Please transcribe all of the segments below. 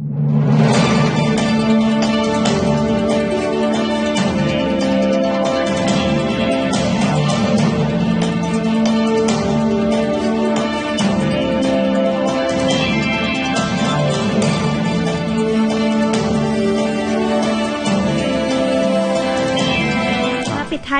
you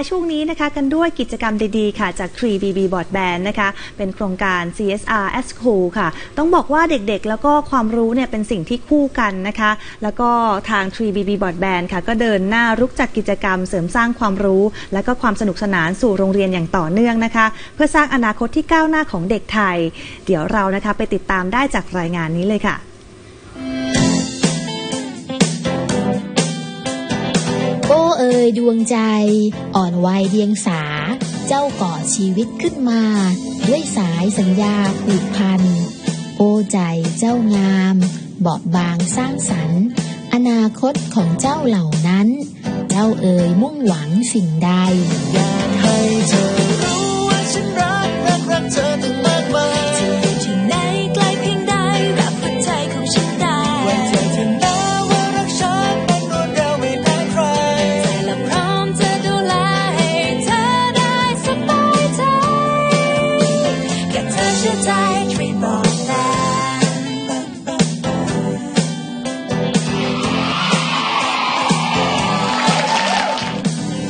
ช่วงนี้นะคะกันด้วยกิจกรรมดีๆ ค่ะ จาก 3BB Board Band นะคะ เป็นโครงการ CSR at School ค่ะ ต้องบอกว่าเด็กๆ แล้วก็ความรู้เนี่ยเป็นสิ่งที่คู่กันนะคะ แล้วก็ทาง 3BB Board Band ค่ะ ก็เดินหน้ารุกจัดกิจกรรมเสริมสร้างความรู้ และก็ความสนุกสนานสู่โรงเรียนอย่างต่อเนื่องนะคะ เพื่อสร้างอนาคตที่ก้าวหน้าของเด็กไทย เดี๋ยวเรานะคะไปติดตามได้จากรายงานนี้เลยค่ะ ยดวงใจ อ่อนวัยเดียงสา เจ้าก่อชีวิตขึ้นมา ด้วยสายสัญญาผูกพัน โอ้ใจเจ้างามเบาบางสร้างสรรค์ อนาคตของเจ้าเหล่านั้น เจ้าเอ่ยมุ่งหวังสิ่งใด อยากให้เธอรู้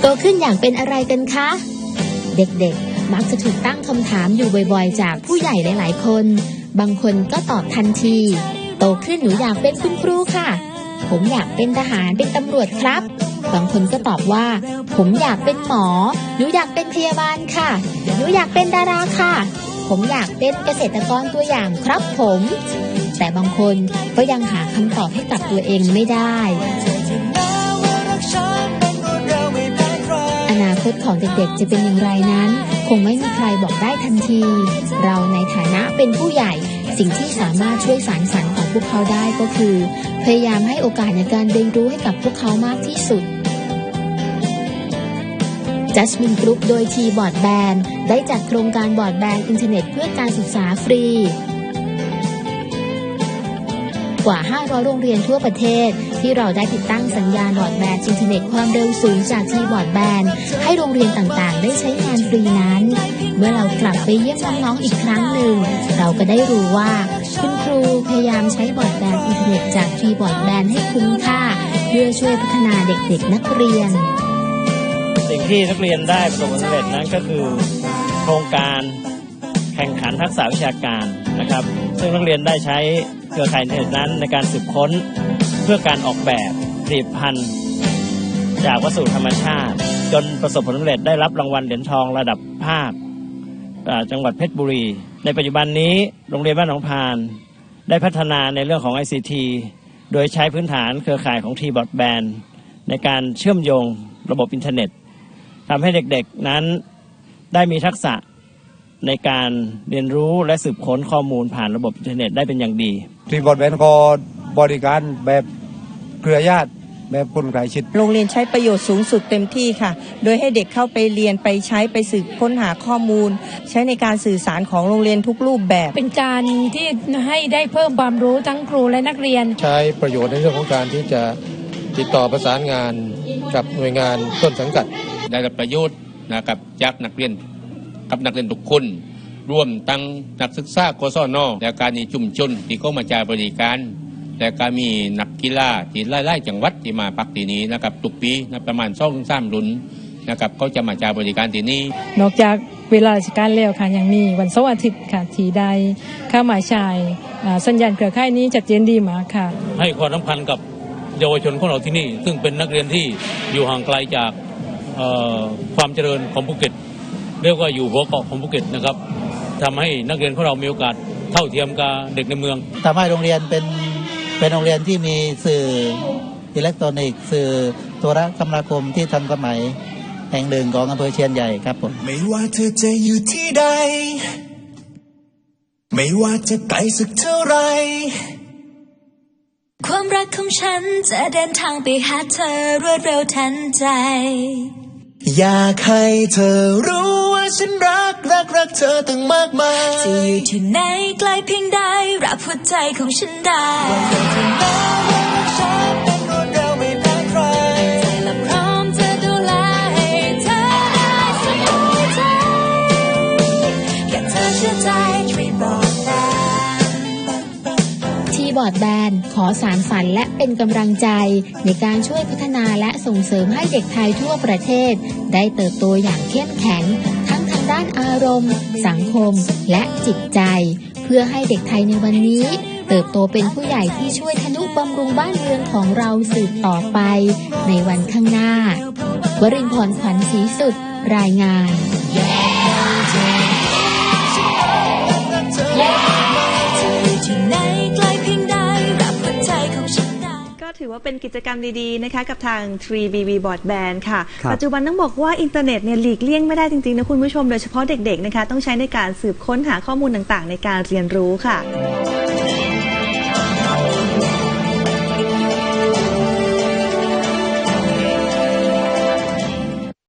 โตขึ้นอย่ากเป็นอะไรกันคะ เด็กๆ มักจะถูกตั้งคำถามอยู่บ่อยๆ จากผู้ใหญ่หลายๆคน บางคนก็ตอบทันที โตขึ้นหนูอยากเป็นคุณครูค่ะ ผมอยากเป็นทหารเป็นตำรวจครับ บางคนก็ตอบว่า ผมอยากเป็นหมอ หนูอยากเป็นพยาบาลค่ะ หนูอยากเป็นดาราค่ะ ผมอยากเป็นเกษตรกรตัวอย่างครับผม แต่บางคนก็ยังหาคำตอบให้กับตัวเองไม่ได้ คตของเด็กๆ จะเป็นอย่างไรนั้น คงไม่มีใครบอกได้ทันที เราในฐานะเป็นผู้ใหญ่ สิ่งที่สามารถช่วยสารฝันของพวกเขาได้ก็คือ พยายามให้โอกาสในการเรียนรู้ให้กับพวกเขามากที่สุด Jasmine Group โดย T Board Band ได้จัดโครงการบอร์ดแบนอินเทอร์เน็ตเพื่อการศึกษาฟรี กว่า 500 โรงเรียนทั่วประเทศ ที่เราได้ติดตั้งสัญญาณบอร์ดแบนด์อินเทอร์เน็ตความเร็วสูงจากทีบอร์ดแบนด์ให้โรงเรียนต่างๆ ได้ใช้งานฟรีนั้น เมื่อเรากลับไปเยี่ยมน้องๆอีกครั้งหนึ่ง เราก็ได้รู้ว่าคุณครูพยายามใช้บอร์ดแบนด์อินเทอร์เน็ตจากทีบอร์ดแบนด์ให้คุ้มค่า เพื่อช่วยพัฒนาเด็กๆนักเรียน สิ่งที่นักเรียนได้ประสบความสำเร็จนั้นก็คือโครงการแข่งขันทักษะวิชาการนะครับ ซึ่งนักเรียนได้ใช้ เครือข่ายอินเทอร์เน็ตนั้นในการสืบค้นเพื่อการออกแบบผลิตภัณฑ์ จากวัสดุธรรมชาติ จนประสบผลสำเร็จได้รับรางวัลเหรียญทองระดับภาคจังหวัดเพชรบุรี ในปัจจุบันนี้โรงเรียนบ้านหนองพาน ได้พัฒนาในเรื่องของ ICT โดยใช้พื้นฐานเครือข่ายของ t b o d Band ในการเชื่อมโยงระบบอินเทอร์เน็ตทำให้เด็กๆนั้นได้มีทักษะ ในการเรียนรู้และสืบค้นข้อมูลผ่านระบบอินเทอร์เน็ตได้เป็นอย่างดี ทีมบอดแบนก็บริการแบบเครือญาติแบบคนใกล้ชิด โรงเรียนใช้ประโยชน์สูงสุดเต็มที่ค่ะ โดยให้เด็กเข้าไปเรียนไปใช้ไปสืบค้นหาข้อมูล ใช้ในการสื่อสารของโรงเรียนทุกรูปแบบ เป็นการที่ให้ได้เพิ่มความรู้ทั้งครูและนักเรียน ใช้ประโยชน์ในเรื่องของการที่จะติดต่อประสานงานกับหน่วยงานต้นสังกัด ได้รับประโยชน์นะครับจากนักเรียน กับนักเรียนทุกคนร่วมตั้งนักศึกษากศนและการมีชุมชนที่ก็มาจ่ายบริการ และก็มีนักกีฬาที่ไล่ๆจังหวัดที่มาพักที่นี้นะครับทุกปีนะประมาณสองถึงสามรุ่นนะครับเขาจะมาจ่ายบริการที่นี่นอกจากเวลาราชการแล้วค่ะยังมีวันเสาร์อาทิตย์ค่ะที่ได้เข้ามาใชายอ่าสัญญาณเครือข่ายนี้จัดเจนดีมากค่ะ ให้ความสำคัญกับเยาวชนของเราที่นี่ ซึ่งเป็นนักเรียนที่อยู่ห่างไกลจากเอ่อความเจริญของภูเก็ต เรียกว่าอยู่หัวเกาะของภูเก็ตนะครับทำให้นักเรียนของเรามีโอกาสเท่าเทียมกับเด็กในเมืองทำให้โรงเรียนเป็นเป็นโรงเรียนที่มีสื่ออิเล็กทรอนิกส์สื่อโทรคมนาคมที่ทันสมัยแห่งหนึ่งของอำเภอเชียนใหญ่ครับผมไม่ว่าเธอจะอยู่ที่ใด ไม่ว่าจะไกลสักเท่าไร ความรักของฉันจะเดินทางไปหาเธอรวดเร็วทันใจ อยากให้เธอรู้ว่าฉันรักรักรักเธอตั้งมากมายจะอยู่ที่ไหนไกลเพียงใดรับหัวใจของฉันได้ฉันเป็นรวดเร็วไม่แพ้ใครใจ อร์ดแบนขอสารฝันและเป็นกำลังใจ ในการช่วยพัฒนาและส่งเสริมให้เด็กไทยทั่วประเทศ ได้เติบโตอย่างเข้มแข็ง ทั้งทางด้านอารมณ์ สังคม และจิตใจ เพื่อให้เด็กไทยในวันนี้เติบโตเป็นผู้ใหญ่ที่ช่วยทนุบำรุงบ้านเมืองของเราสืบต่อไป ในวันข้างหน้า วรินพรขวัญศรีสุด รายงานจ ก็ถือว่าเป็นกิจกรรมดีๆนะคะกับทาง 3BB Broadband ค่ะ ครับ ปัจจุบันต้องบอกว่าอินเทอร์เน็ตเนี่ยหลีกเลี่ยงไม่ได้จริงๆนะคุณผู้ชมโดยเฉพาะเด็กๆนะคะต้องใช้ในการสืบค้นหาข้อมูลต่างๆ ในการเรียนรู้ค่ะ